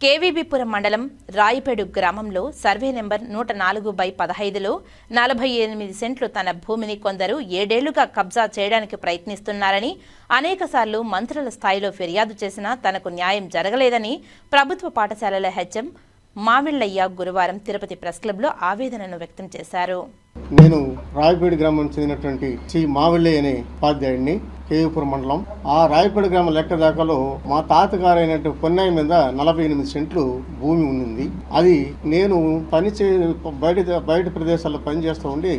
కేవీబీపురం మండలం రాయిపేడు గ్రామంలో survey number నూట నాలుగు బై పదహైదులో నలభై ఎనిమిది సెంట్లు తన భూమిని కొందరు ఏడేళ్ళుగా కబ్జా చేయడానికి ప్రయత్నిస్తున్నారని అనేకసార్లు మంత్రుల స్థాయిలో ఫిర్యాదు చేసినా తనకు న్యాయం జరగలేదని ప్రభుత్వ పాఠశాలల హెచ్ఎం మావిళ్ళయ్య గురువారం తిరుపతి ప్రెస్ క్లబ్లో ఆవేదనను వ్యక్తం చేశారు. నేను రాయపేడి గ్రామం చెందినటువంటి శ్రీ మావెల్లి అనే ఉపాధ్యాయుడిని కేయూపురం మండలం. ఆ రాయపేడి గ్రామం లెక్క దాకాలో మా తాతగారు అయినటువంటి పొన్నాయి మీద నలభై ఎనిమిది సెంట్లు భూమి ఉంది అది నేను పని చే బయట బయట ప్రదేశాల్లో పని చేస్తూ ఉండి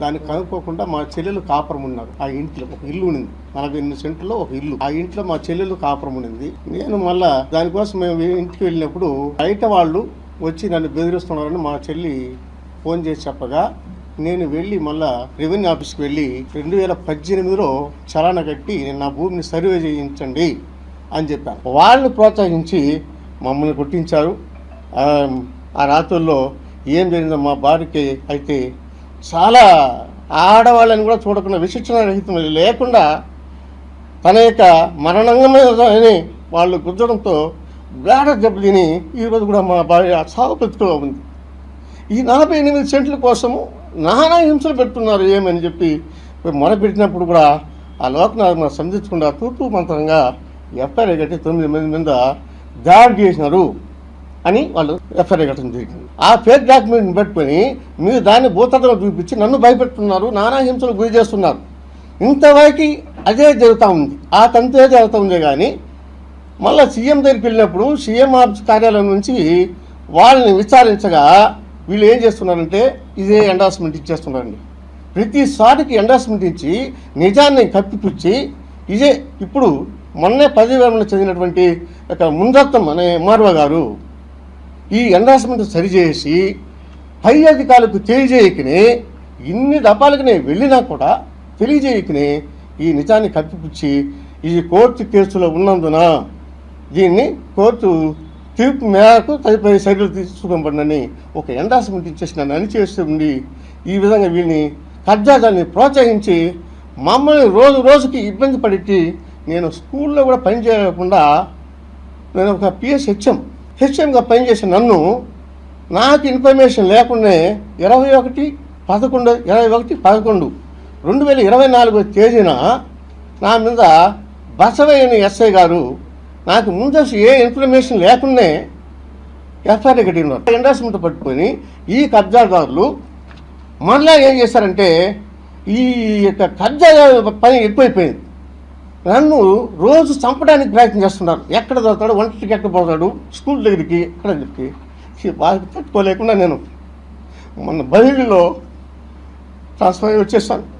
దాన్ని కనుక్కోకుండా మా చెల్లెలు కాపురం ఉన్నారు ఆ ఇంట్లో ఒక ఇల్లు ఉంది నలభై ఎనిమిది సెంట్లో ఒక ఇల్లు. ఆ ఇంట్లో మా చెల్లెలు కాపురం ఉండింది నేను మళ్ళా దానికోసం మేము ఇంటికి వెళ్ళినప్పుడు బయట వాళ్ళు వచ్చి నన్ను బెదిరిస్తున్నారని మా చెల్లి ఫోన్ చేసి చెప్పగా నేను వెళ్ళి మళ్ళా రెవెన్యూ ఆఫీస్కి వెళ్ళి రెండు వేల పద్దెనిమిదిలో చలాన కట్టి నేను నా భూమిని సర్వే చేయించండి అని చెప్పాను. వాళ్ళని ప్రోత్సహించి మమ్మల్ని కొట్టించారు. ఆ, రాత్రుల్లో ఏం జరిగిందో మా భార్యకి అయితే చాలా ఆడవాళ్ళని కూడా చూడకుండా విశిక్షణ రహితం లేకుండా తన యొక్క మరణంగానే వాళ్ళు గుద్దడంతో బ్లాడ దెబ్బతిని ఈరోజు కూడా మా భార్య సాగు బ్రతుకులో ఉంది. ఈ నలభై ఎనిమిది సెంట్ల కోసము నానా హింసలు పెడుతున్నారు ఏమని చెప్పి మొరపెట్టినప్పుడు కూడా ఆ లోకనాథ్ సంధించకుండా తూతూ మంత్రంగా ఎఫ్ఐఆర్ కట్టి తొమ్మిది మంది మీద దాడి చేసినారు అని వాళ్ళు ఎఫ్ఐఆర్ కట్టడం జరిగింది. ఆ ఫేక్ డాక్యుమెంట్ని పెట్టుకొని మీరు దాన్ని భూతత్వం చూపించి నన్ను భయపెడుతున్నారు నానా హింసలు గురి చేస్తున్నారు. ఇంతవరకు అదే జరుగుతూ ఉంది. ఆ తంతే జరుగుతూ ఉంది కానీ మళ్ళీ సీఎం దగ్గరికి వెళ్ళినప్పుడు సీఎం ఆఫీస్ కార్యాలయం నుంచి వాళ్ళని విచారించగా వీళ్ళు ఏం చేస్తున్నారంటే ఇదే ఎండార్స్మెంట్ ఇచ్చేస్తున్నారండి. ప్రతిసారికి ఎండార్స్మెంట్ ఇచ్చి నిజాన్ని కప్పిపుచ్చి ఇదే ఇప్పుడు మొన్నే పదవి చెందినటువంటి ఒక ముందత్తం అనే ఎంఆర్ఓ గారు ఈ ఎండార్స్మెంట్ సరిచేసి పై అధికారులకు తెలియజేయకనే ఇన్ని దఫాలకు నేను వెళ్ళినా కూడా తెలియజేయకనే ఈ నిజాన్ని కప్పిపుచ్చి ఈ కోర్టు కేసులో ఉన్నందున దీన్ని కోర్టు తీర్పు మేరకు తదుపరి చర్యలు తీసుకోబడినని ఒక ఎండాస్మెంట్ ఇచ్చేసి నన్ను అణిచేస్తూ ఉండి ఈ విధంగా వీళ్ళని కబ్జాదాన్ని ప్రోత్సహించి మమ్మల్ని రోజు రోజుకి ఇబ్బంది పడి నేను స్కూల్లో కూడా పని చేయకుండా నేను ఒక పిఎస్ హెచ్ఎం హెచ్ఎంగా పనిచేసిన నన్ను నాకు ఇన్ఫర్మేషన్ లేకుండానే ఇరవై ఒకటి పదకొండు ఇరవై ఒకటి పదకొండు రెండు వేల ఇరవై నాలుగో తేదీన నా మీద బసవయ్యని ఎస్ఐ గారు నాకు ముందస్తు ఏ ఇన్ఫర్మేషన్ లేకుండా ఎఫ్ఐఆర్ కట్టినారు ఎండాస్మెంట్ పట్టుకొని ఈ కబ్జాదారులు మరలా ఏం చేశారంటే ఈ యొక్క కబ్జా పని ఎక్కువైపోయింది. నన్ను రోజు చంపడానికి ప్రయత్నం చేస్తున్నారు. ఎక్కడ దొరుకుతాడు? ఒంటికి ఎక్కడ పోతాడు? స్కూల్ దగ్గరికి ఎక్కడ చెప్పి బాగా తట్టుకోలేకుండా నేను మొన్న బదిలీలో ట్రాన్స్ఫర్ వచ్చేస్తాను వచ్చేసాను.